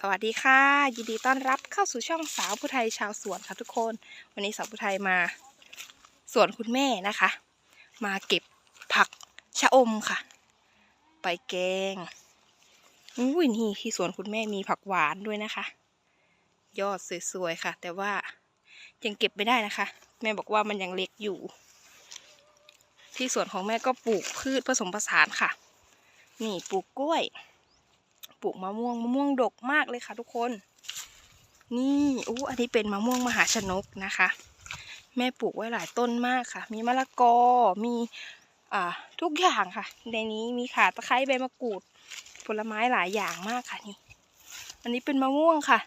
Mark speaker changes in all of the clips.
Speaker 1: สวัสดีค่ะ ยินดีต้อนรับเข้าสู่ช่องสาวผู้ไทยชาวสวนค่ะทุกคน วันนี้สาวผู้ไทยมาสวนคุณแม่นะคะ มาเก็บผักชะอมค่ะ ไปแกงอุ้ยนี่ที่สวนคุณแม่มีผักหวานด้วยนะคะ ยอดสวยๆค่ะ แต่ว่ายังเก็บไม่ได้นะคะ แม่บอกว่ามันยังเล็กอยู่ ที่สวนของแม่ก็ปลูกพืชผสมผสานค่ะ นี่ปลูกกล้วย ปลูกมะม่วงมะม่วงดกมากเลยค่ะทุกคน นี่อู้อันนี้เป็นมะม่วงมหาชนกนะคะ แม่ปลูกไว้หลายต้นมากค่ะ มีมะละกอมีอ่าทุกอย่างค่ะ ในนี้มีข่าตะไคร้ใบมะกรูด ผลไม้หลายอย่างมากค่ะนี่ อันนี้เป็นมะม่วงค่ะ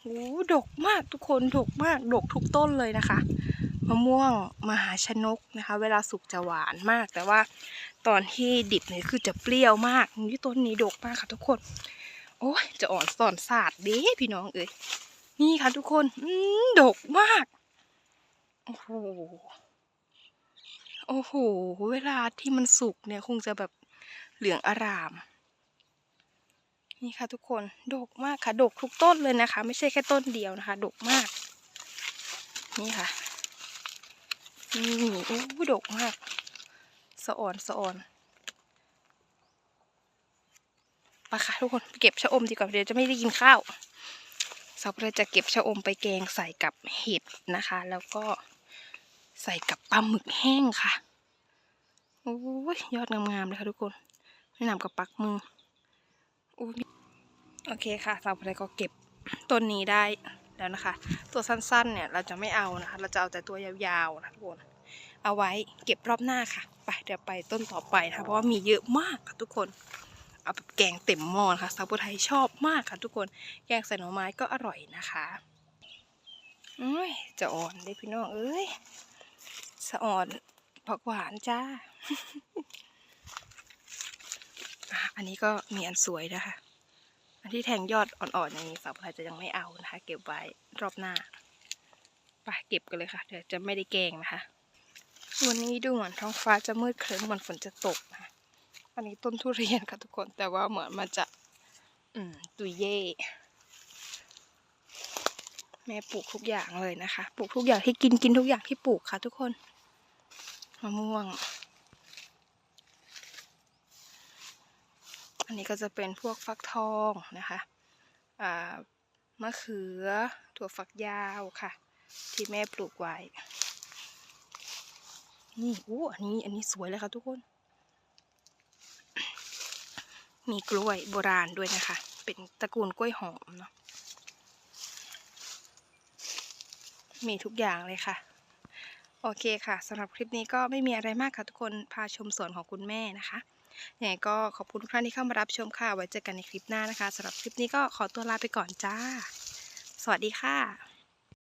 Speaker 1: โอ้ดกมากทุกคนดกมากดกทุกต้นเลยนะคะ มะม่วงมหาชนกนะคะ เวลาสุกจะหวานมาก แต่ว่าตอนที่ดิบเนี่ยคือจะเปรี้ยวมากนี่ต้นนี้ดกมากค่ะทุกคน โอ้ยจะอ่อนสอนศาสตร์เด้พี่น้องเอ้ยนี่ค่ะทุกคนอืมดกมากโอ้โหโอ้โห เวลาที่มันสุกเนี่ยคงจะแบบเหลืองอาราม นี่ค่ะทุกคนดกมากค่ะดกทุกต้นเลยนะคะ ไม่ใช่แค่ต้นเดียวนะคะดกมาก นี่ค่ะ นี่โอ้ดกมาก สะอ่อนสะอ่อนปค่ะทุกคนเก็บชะอมดีกว่าเดี๋ยวจะไม่ได้กินข้าวสาวเราจะเก็บชะอมไปแกงใส่กับเห็ดนะคะ แล้วก็ใส่กับปลาหมึกแห้งค่ะโอ้ยยอดงามๆเลยค่ะทุกคนแนะนำกับปักมือโอเคค่ะสาวเราก็เก็บต้นนี้ได้ แล้วนะคะ ตัวสั้นๆเนี่ยเราจะไม่เอานะคะ เราจะเอาแต่ตัวยาวๆนะทุกคนเอาไว้เก็บรอบหน้าค่ะไปเดี๋ยวไปต้นต่อไปนะคะเพราะว่ามีเยอะมากค่ะทุกคนเอาแบบแกงเต็มหม้อนะคะสาวไทยชอบมากค่ะทุกคนแกงใส่หน่อไม้ก็อร่อยนะคะอุ้ยจะอ่อนเลยพี่น้องเอ้ยสะอ่อนผักหวานจ้า อันนี้ก็มีอันสวยนะคะ ที่แทงยอดอ่อนๆอย่างนี้สาวไทยจะยังไม่เอานะคะ เก็บไว้รอบหน้าไปเก็บกันเลยค่ะเดี๋ยวจะไม่ได้แกงนะคะ วันนี้ดูเหมือนท้องฟ้าจะมืดครึ้มเหมือนฝนจะตกนะอันนี้ต้นทุเรียนค่ะทุกคนแต่ว่าเหมือนมันจะ อืมตุยเย่แม่ปลูกทุกอย่างเลยนะคะ ปลูกทุกอย่างที่กินกินทุกอย่างที่ปลูกค่ะ ทุกคนมะม่วง อันนี้ก็จะเป็นพวกฟักทองนะคะมะเขือถั่วฝักยาวค่ะ ที่แม่ปลูกไว้ นี่โอ้อันนี้อันนี้สวยเลยค่ะทุกคน มีกล้วยโบราณด้วยนะคะ เป็นตระกูลกล้วยหอมเนาะมีทุกอย่างเลยค่ะ โอเคค่ะสำหรับคลิปนี้ก็ไม่มีอะไรมากค่ะทุกคนพาชมสวนของคุณแม่นะคะ ยังไงก็ขอบคุณทุกท่านที่เข้ามารับชมค่ะ ไว้เจอกันในคลิปหน้านะคะสำหรับคลิปนี้ก็ขอตัวลาไปก่อนจ้า สวัสดีค่ะ